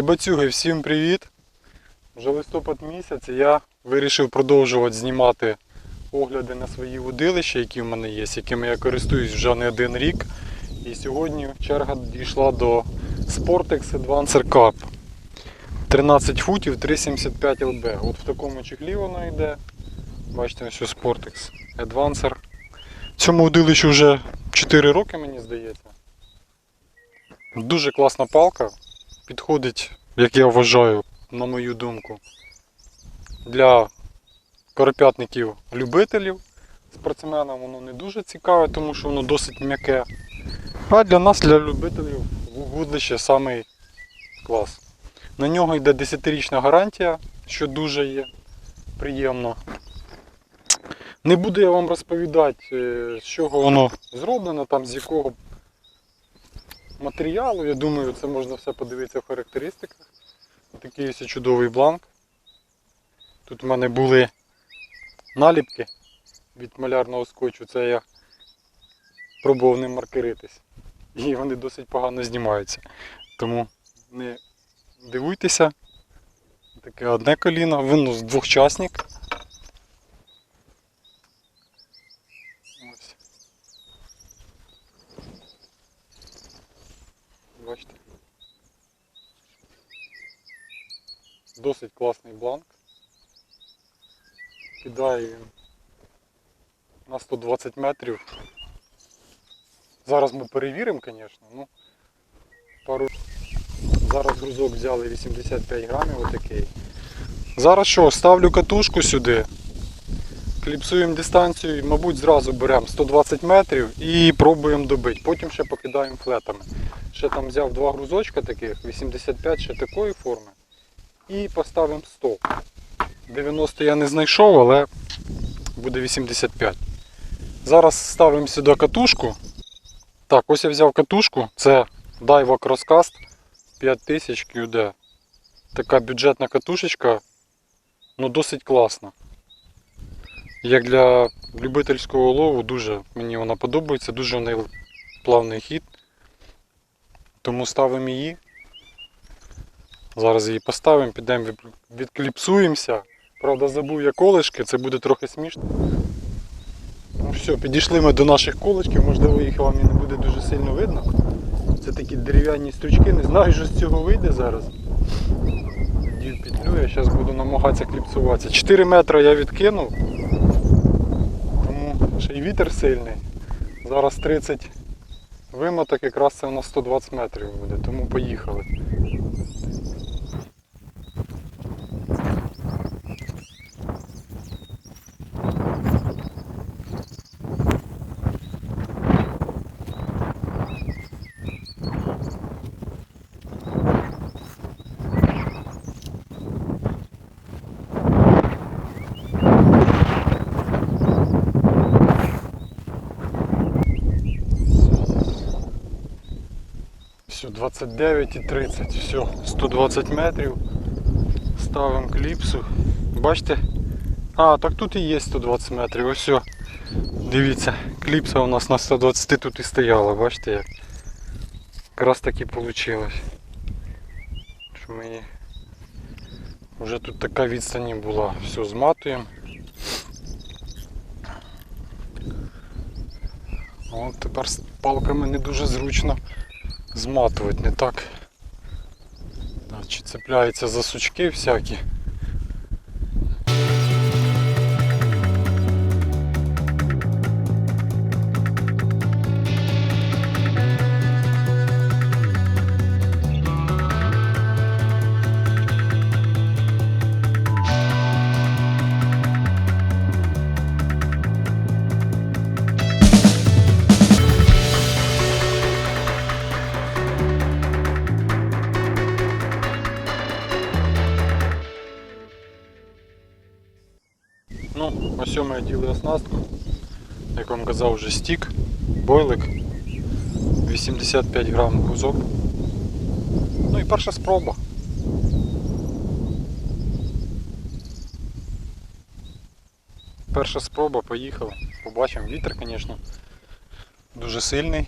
Рибацюги, всім привіт! Вже листопад місяць я вирішив продовжувати знімати огляди на свої водилища, які в мене є, якими я користуюсь вже не один рік. І сьогодні черга дійшла до Sportex Advancer Cup. 13 футів 3,75 ЛБ. От в такому чехлі воно йде. Бачите, ось Sportex Advancer. Цьому удилищу вже 4 роки, мені здається. Дуже класна палка. Підходить, як я вважаю, на мою думку, для коропятників-любителів. Спортсменам воно не дуже цікаве, тому що воно досить м'яке. А для нас, для любителів, вудлище самий клас. На нього йде 10-річна гарантія, що дуже є приємно. Не буду я вам розповідати, е, з чого воно зроблено, там, з якого матеріалу. Я думаю, це можна все подивитися в характеристиках. Такий ось чудовий бланк. Тут в мене були наліпки від малярного скотчу. Це я пробував ним маркеритись. І вони досить погано знімаються. Тому не дивуйтеся. Таке одне коліно, винос двохчасник. Ось. Бачите. Досить класний бланк. Кидає він на 120 метрів. Зараз ми перевіримо, звісно. Ну, пару... Зараз грузок взяли 85 грамів отакий. Зараз що, ставлю катушку сюди. Кліпсуємо дистанцію, і, мабуть, зразу беремо 120 метрів і пробуємо добити. Потім ще покидаємо флетами. Ще там взяв два грузочка таких, 85 ще такої форми. І поставимо 100. 90 я не знайшов, але буде 85. Зараз ставимо сюди катушку. Так, ось я взяв катушку. Це Daiwa Crosscast 5000 QD. Така бюджетна катушечка, ну досить класна. Як для любительського лову дуже мені вона подобається, дуже в неї плавний хід. Тому ставимо її. Зараз її поставимо, підемо відкліпсуємося. Правда, забув я колишки, це буде трохи смішно. Ну все, підійшли ми до наших колишків, можливо їх вам і не буде дуже сильно видно. Це такі дерев'яні стручки, не знаю, що з цього вийде зараз. Дів петлю, я зараз буду намагатися кліпсуватися. 4 метри я відкинув, тому ще й вітер сильний. Зараз 30 вимоток, якраз це у нас 120 метрів буде, тому поїхали. Все, 29 і 30, все, 120 метрів. Ставимо кліпсу. Бачите? А, так тут і є 120 метрів. Ось все. Дивіться, кліпса у нас на 120 тут і стояла, бачите як. Якраз так і вийшло. Що ми. Вже тут така відстані була. Все, зматуємо. От тепер з палками не дуже зручно зматувати, не так. Чи цепляється за сучки всякі. Оснастку. Як вам казав, вже стік, бойлик. 85 грам гузок. Ну і перша спроба. Перша спроба, поїхали. Побачимо. Вітер, звісно, дуже сильний.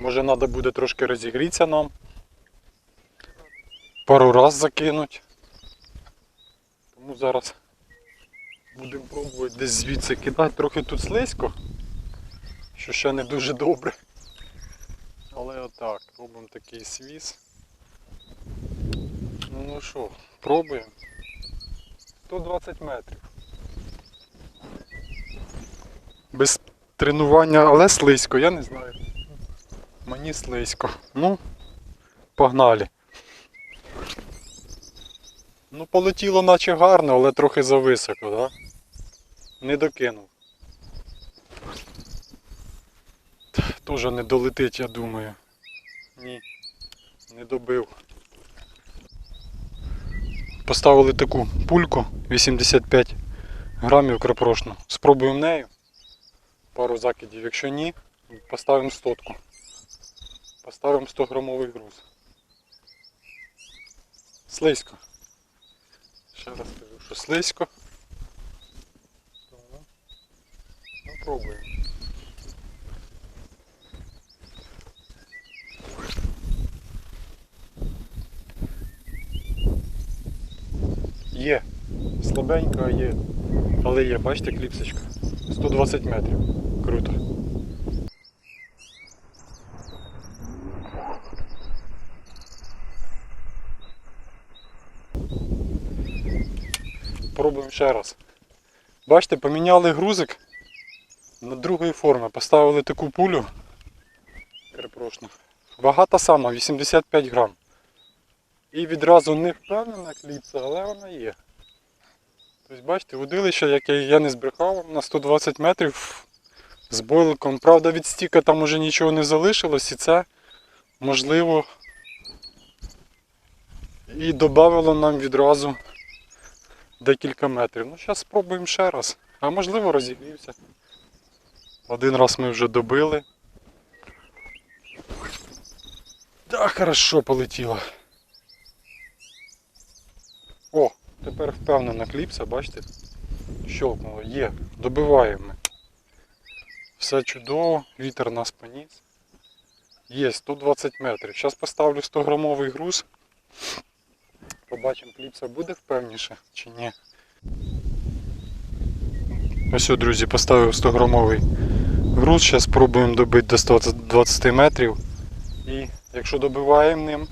Може треба буде трошки розігрітися нам. пару раз закинуть. Тому зараз будемо пробувати десь звідси кидати. Трохи тут слизько, що ще не дуже добре. Але отак, робимо такий свіз. Ну ну що, пробуємо. 120 метрів. Без тренування, але слизько, я не знаю. Мені слизько. Ну, погнали. Ну, полетіло наче гарно, але трохи зависоко, да? Не докинув. Тоже не долетить, я думаю. Ні, не добив. Поставили таку пульку 85 грамів крапрошну. Спробуємо нею. Пару закидів. Якщо ні, поставимо стотку. Поставимо 100 грамовий груз. Слизько. Ще раз кажу, що слизько. Тому, Ну, пробуємо. Є. Слабенько а є. Але є, бачите, кліпсочка. 120 метрів. Круто. Пробуємо ще раз. Бачите, поміняли грузик на другої форми. Поставили таку пулю. Перепрошую. Вага та сама, 85 грам. І відразу не впевнена кліпса, але вона є. Тобто, бачите, водилище, яке я не збрехав, на 120 метрів з бойликом. Правда, від стіка там уже нічого не залишилось і це можливо і додавало нам відразу декілька метрів. Ну, зараз спробуємо ще раз. А можливо розігрівся. Один раз ми вже добили. Так, хорошо полетіло. О, тепер впевнена кліпса, бачите? Щелкнуло, є, добиваємо. Все чудово, вітер нас поніс. Є 120 метрів. Зараз поставлю 100 грамовий груз. Побачимо, кліпса буде впевніше чи ні. Ось, друзі, поставив 100 грамовий груз. Зараз спробуємо добити до 120 метрів. І якщо добиваємо ним,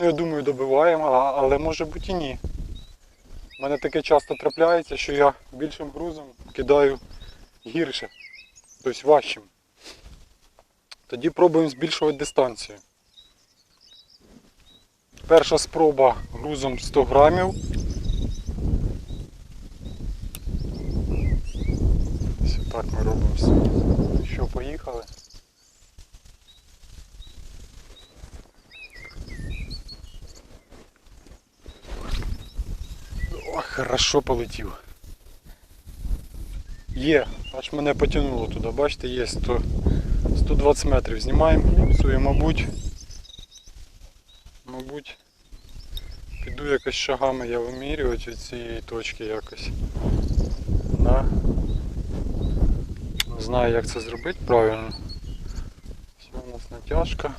ну я думаю, добиваємо, але може бути і ні. У мене таке часто трапляється, що я більшим грузом кидаю гірше, тобто важчим. Тоді пробуємо збільшувати дистанцію. Перша спроба грузом 100 грамів. Ось так ми робимо все. Що, поїхали? О, хорошо полетів. Є, аж мене потягнуло туди, бачите, є 100, 120 метрів. Знімаємо кліпсу і, мабуть, мабуть, піду якось шагами я від цієї точки якось. Да. Не знаю як це зробити правильно. Все у нас натяжка.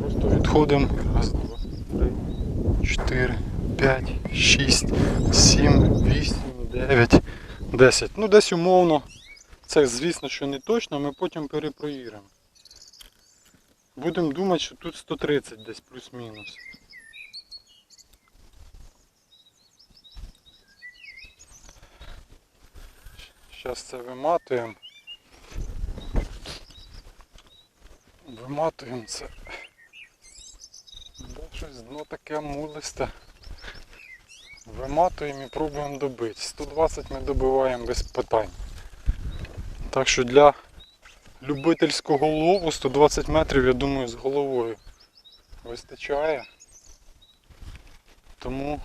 Просто відходимо. Раз, два, три, чотири, п'ять, шість, сім, вісім, дев'ять, десять. Ну десь умовно. Це звісно, що не точно, ми потім перепровіримо. Будемо думати, що тут 130 десь плюс-мінус. Зараз це виматуємо. Виматуємо це. Да, щось дно таке мулисте. Виматуємо і пробуємо добити. 120 ми добиваємо без питань. Так що для любительського лову 120 метрів, я думаю, з головою вистачає. Тому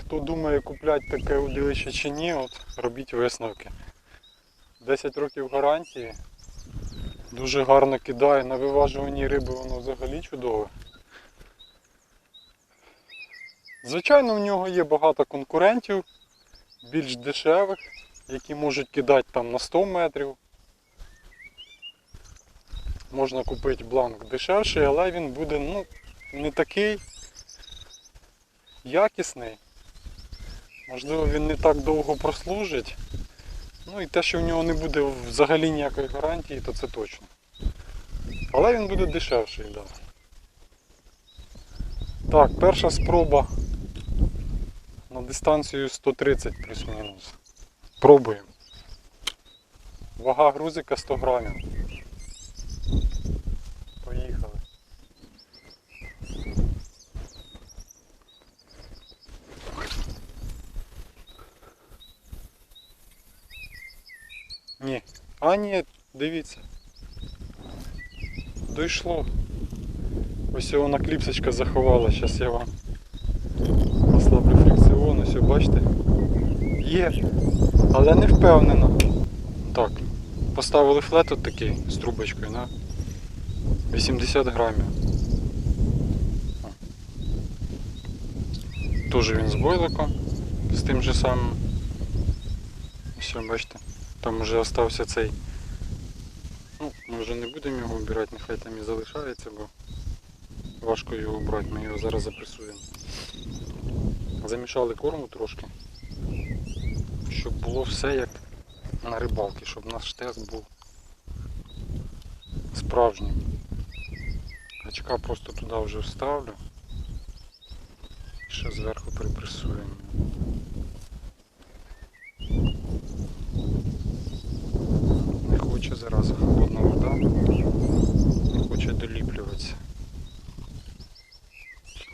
хто думає купляти таке удилище чи ні, от робіть висновки. 10 років гарантії. Дуже гарно кидає, на виважуванні риби воно взагалі чудове. Звичайно, в нього є багато конкурентів, більш дешевих, які можуть кидати там на 100 метрів. Можна купити бланк дешевший, але він буде ну, не такий якісний. Можливо, він не так довго прослужить. Ну і те, що в нього не буде взагалі ніякої гарантії, то це точно. Але він буде дешевший, так. Так, перша спроба на дистанцію 130 плюс-мінус. Пробуємо. Вага грузика 100 грамів. Поїхали. Ні. А ні, дивіться. Дійшло. Ось вона кліпсочка заховала, зараз я вам ось бачите. Є, але не впевнено. Так, поставили флет от такий з трубочкою на 80 грамів. Тоже він з бойликом, з тим же самим. Все, бачите, там вже остався цей. Ну, ми вже не будемо його вбирати, нехай там і залишається, бо важко його брати, ми його зараз запресуємо. Замішали корму трошки, щоб було все як на рибалці, щоб наш тест був справжнім. Гачка просто туди вже вставлю. І ще зверху припресуємо. Не хоче зараз холодна вода, не хоче доліплюватися.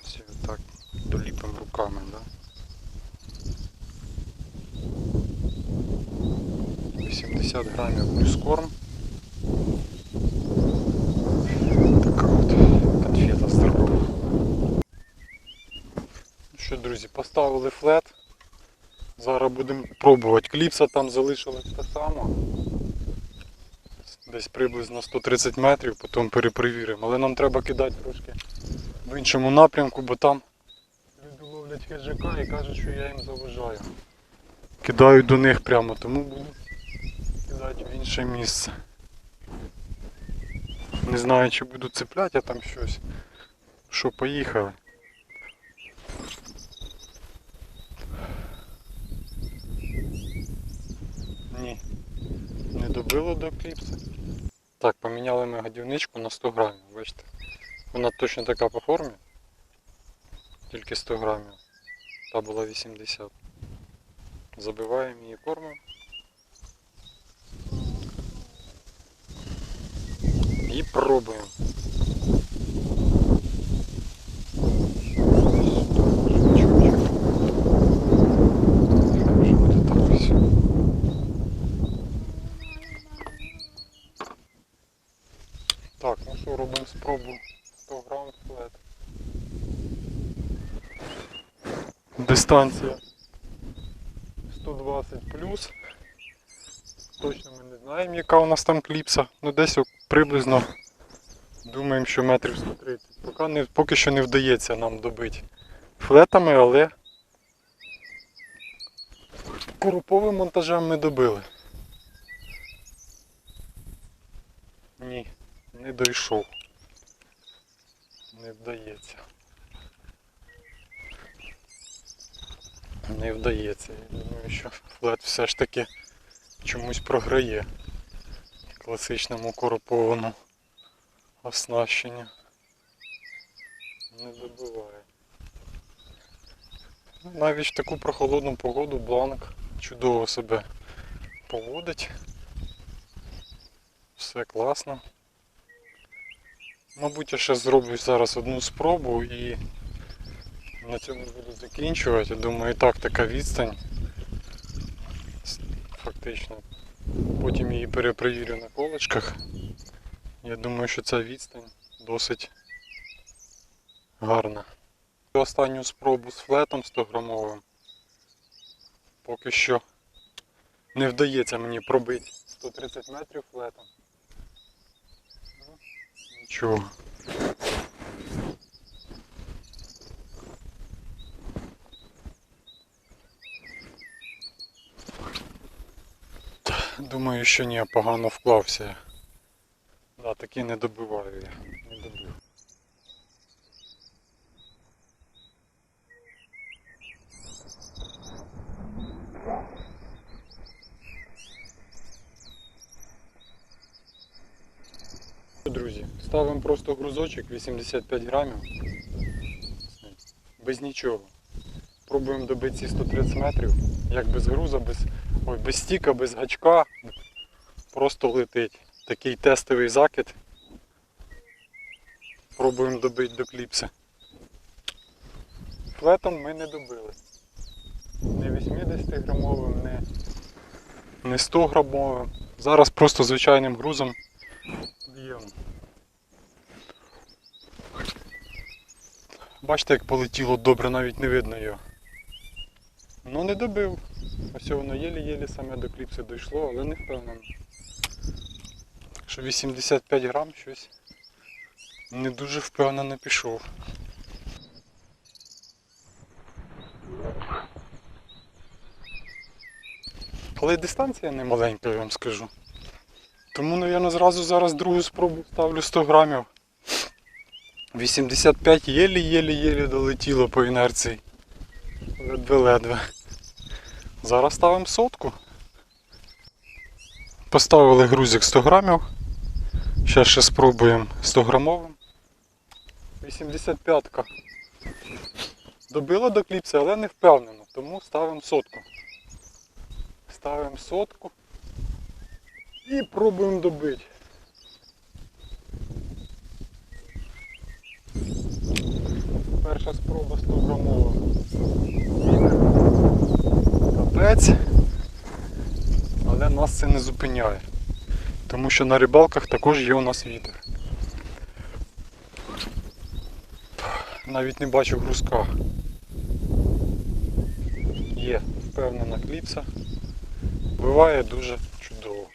Все так доліпимо руками, да? 80 грамів плюс корм. Така от конфета здорова. Ну що, друзі, поставили флет. Зараз будемо пробувати. Кліпса там залишилась та сама. Десь приблизно 130 метрів, потім перепровіримо. Але нам треба кидати трошки в іншому напрямку, бо там люди ловлять хижака і кажуть, що я їм заважаю. Кидаю до них прямо, тому буду кидати в інше місце. Не знаю, чи буду цепляти а там щось. Що, поїхали. Ні, не добило до кліпси. Так, поміняли ми годівничку на 100 грамів, бачите. Вона точно така по формі. Тільки 100 грамів. Та була 80. Забиваємо її кормом. І пробуємо. Хай вже буде так ось. Так, ну що, робимо спробу 100 грам флет. Дистанція 120 плюс. Точно ми не знаємо, яка у нас там кліпса. Ну десь приблизно думаємо, що метрів 130. Поки, не, поки що не вдається нам добити флетами, але короповим монтажем ми добили. Ні, не дійшов. Не вдається. Не вдається. Я думаю, що флет все ж таки чомусь програє класичному коропованому оснащенню. Не добиває. Навіть в таку прохолодну погоду бланк чудово себе поводить. Все класно. Мабуть, я ще зроблю зараз одну спробу і на цьому буду закінчувати. Думаю, і так така відстань. Фактично. Потім її перепровірю на колочках. Я думаю, що ця відстань досить гарна. Останню спробу з флетом 100 грамовим. Поки що не вдається мені пробити 130 метрів флетом. Нічого. Думаю, що ні, погано вклався. Да, таки не добиваю я. Не добив. Друзі, ставимо просто грузочок 85 грамів. Без нічого. Пробуємо добити ці 130 метрів. Як без груза, без, ой, без стіка, без гачка. Просто летить. Такий тестовий закид. Пробуємо добити до кліпса. Флетом ми не добили. Не 80 грамовим, не, не 100 грамовим. Зараз просто звичайним грузом Бачите, як полетіло добре, навіть не видно його. Ну не добив. Ось воно єлі-єлі саме до кліпси дійшло, але не впевнено. Що 85 грам щось не дуже впевнено пішов. Але дистанція не маленька, я вам скажу. Тому, напевно, зразу зараз другу спробу ставлю 100 грамів. 85 єлі-єлі-єлі долетіло по інерції. Ледве-ледве. Зараз ставимо сотку. Поставили грузик 100 грамів. Зараз ще спробуємо 100 грамовим. 85-ка. Добила до кліпси, але не впевнено, тому ставимо сотку. Ставимо сотку і пробуємо добити. Перша спроба 100 грамова. Капець. Але нас це не зупиняє. Тому що на рибалках також є у нас вітер. Навіть не бачу грузка. Є впевнена кліпса. Буває дуже чудово.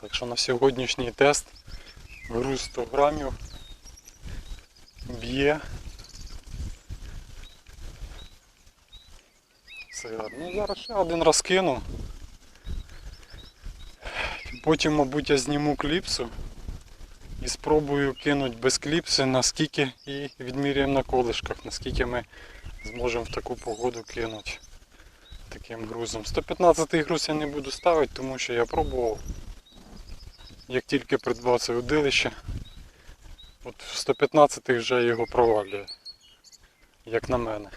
Так що на сьогоднішній тест груз 100 грамів б'є. Ну зараз ще один раз кину. Потім, мабуть, я зніму кліпсу і спробую кинути без кліпси, наскільки і відміряємо на колишках, наскільки ми зможемо в таку погоду кинути таким грузом. 115 груз я не буду ставити, тому що я пробував. Як тільки придбав це удилище, от 115 вже його провалює, як на мене.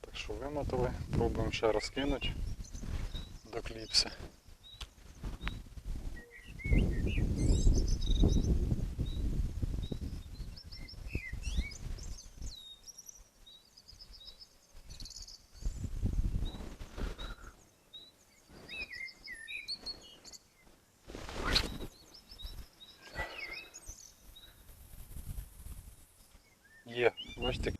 Так що вимотали, пробуємо ще раз кинути до кліпси. Є, бачите.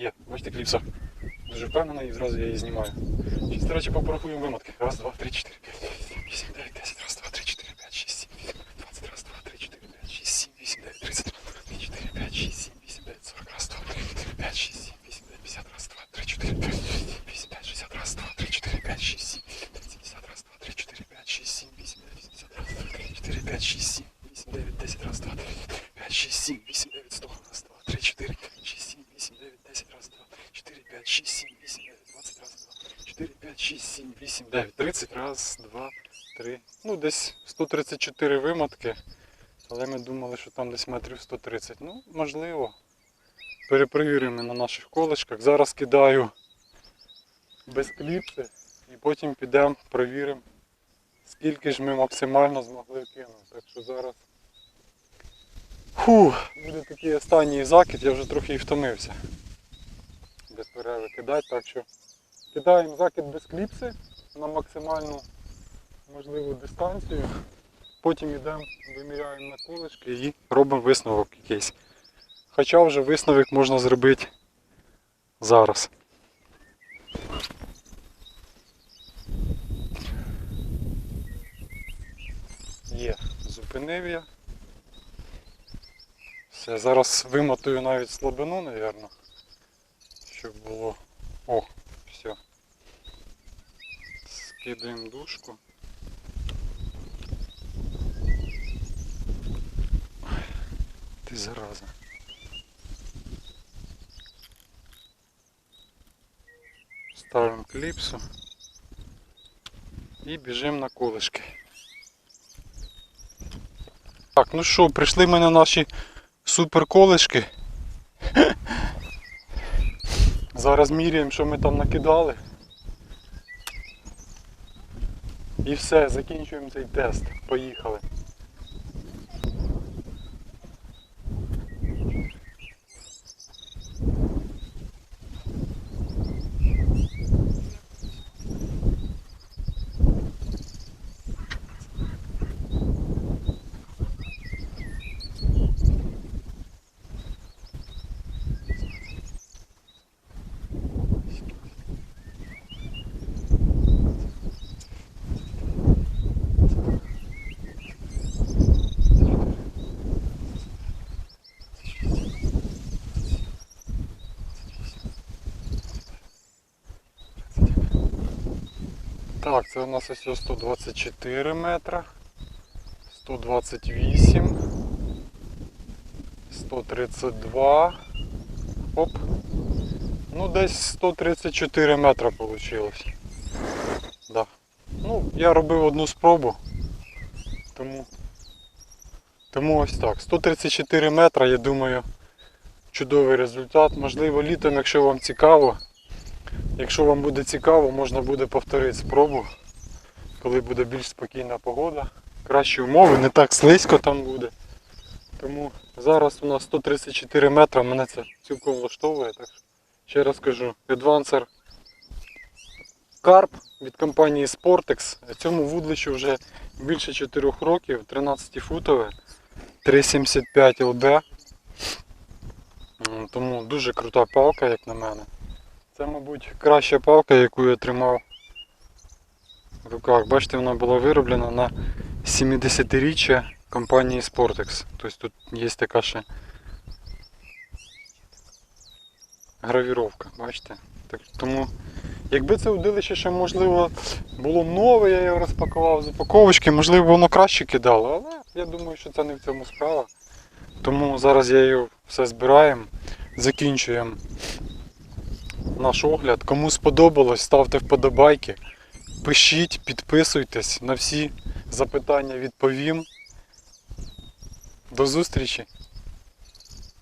Є, бачите кліпса. Дуже впевнена і зразу я її знімаю. Зараз, до речі, попорахуємо вимотки. Раз, два, три, чотири, п'ять, сім, вісім, дев'ять, десять. Раз, два, три, чотири, п'ять, шість, сім, двадцять. Раз, два, три, чотири, п'ять, шість, сім, вісім, дев'ять, тридцять. Три, чотири, п'ять, шість, сім, вісім, дев'ять, сорок. Раз, два, три, чотири, п'ять, шість, сім, вісім, дев'ять, п'ятдесят. Раз, два, три, чотири, п'ять, вісім, дев'ять, шістдесят. Раз, два, три, чотири, п'ять, шість, сім, дев'ять, сімдесят. Раз, два, три, чотири, п'ять, шість, сім, вісім, дев'ять, вісімдесят. Раз, два, три, чотири, п'ять, шість, сім, вісім, дев'ять, десять. Раз, два, три, п'ять, шість, сім, вісім, дев'ять, сто. Раз, два, три, чотири, шість, сім, вісім, дев'ять, десять. Раз, два, чотири, п'ять, шість, сім, вісім, дев'ять, двадцять. Раз, два, чотири, п'ять, шість, сім, вісім, дев'ять, тридцять. Раз, два, три. Ну, десь 134 вимотки. Але ми думали, що там десь метрів 130. Ну, можливо. Перепровіримо на наших колишках. Зараз кидаю без кліпси і потім підемо провіримо, скільки ж ми максимально змогли кинути. Так що зараз Фу, буде такий останній закид, я вже трохи і втомився. Без перерви кидати, так що кидаємо закид без кліпси на максимальну можливу дистанцію. потім йдемо, виміряємо на колишки і робимо висновок якийсь. Хоча вже висновок можна зробити зараз. Є, зупинив я. Все, зараз вимотую навіть слабину, напевно. Щоб було. О. Скидаємо дужку. Ти зараза. Ставимо кліпсу і біжимо на колишки. Так, ну що, прийшли в мене наші супер колишки. Зараз міряємо, що ми там накидали. І все, закінчуємо цей тест. Поїхали. Так, це у нас ось 124 метра, 128, 132. Оп. Ну десь 134 метра вийшло. Да. Ну, я робив одну спробу. Тому, тому ось так. 134 метра, я думаю, чудовий результат. Можливо, літом, якщо вам цікаво. Якщо вам буде цікаво, можна буде повторити спробу, коли буде більш спокійна погода, кращі умови, не так слизько там буде. Тому зараз у нас 134 метри, мене це цілком влаштовує. Так що ще раз кажу, Advancer Carp від компанії Sportex. Цьому вудлищу вже більше 4 років, 13-футове, 3,75 ЛБ. Тому дуже крута палка, як на мене. Це, мабуть, краща палка, яку я тримав в руках. Бачите, вона була вироблена на 70-річчя компанії Sportex. Тобто тут є така ще гравіровка, бачите? Так, тому, якби це удилище ще, можливо, було нове, я його розпакував з упаковочки, можливо, воно краще кидало, але я думаю, що це не в цьому справа. Тому зараз я його все збираємо, закінчуємо наш огляд. Кому сподобалось, ставте вподобайки, пишіть, підписуйтесь, на всі запитання відповім. До зустрічі!